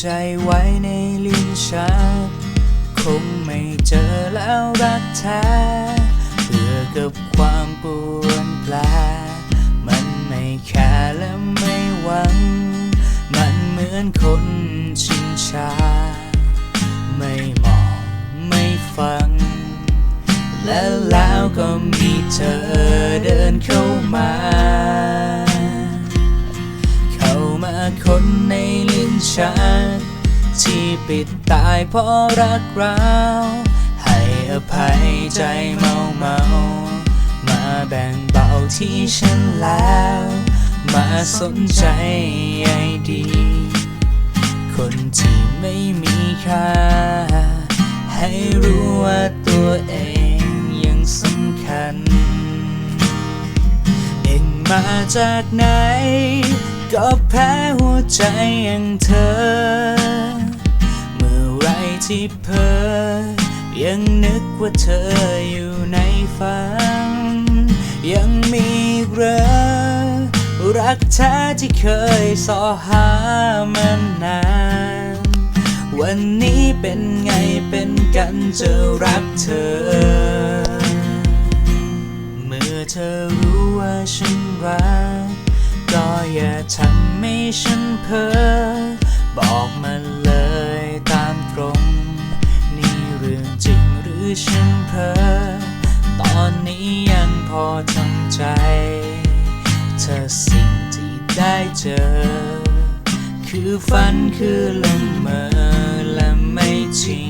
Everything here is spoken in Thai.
ใจไว้ในลิ้นชักคงไม่เจอแล้วรักแท้เบื่อกับความปวนแปลมันไม่แคร์และไม่หวัง มันเหมือนคนชินชา ไม่มองไม่ฟัง และแล้วก็มีเธอเดินเข้ามา เข้ามาคนใน ลิ้นที่ปิดตายเพราะรักเรา ให้อภัยใจเมาเมามาแบ่งเบาที่ฉันแล้ว มาสนใจใยดี คนที่ไม่มีค่า ให้รู้ว่าตัวเองยังสำคัญ เองมาจากไหน ก็แพ้หัวใจอย่างเธอ เมื่อไรที่เพอยังนึกว่าเธออยู่ในฝัน ยังมีเหรอรักแท้ที่เคยสอหามานาน วันนี้เป็นไงเป็นกันจะรักเธอ เมื่อเธอรู้ว่าฉันรัก ฉันเพ้อบอกมาเลยตามตรง นี่เรื่องจริงหรือฉันเพ้อตอนนี้ยังพอทำใจ เธอสิ่งที่ได้เจอ คือฝันคือลมเมอและไม่จริง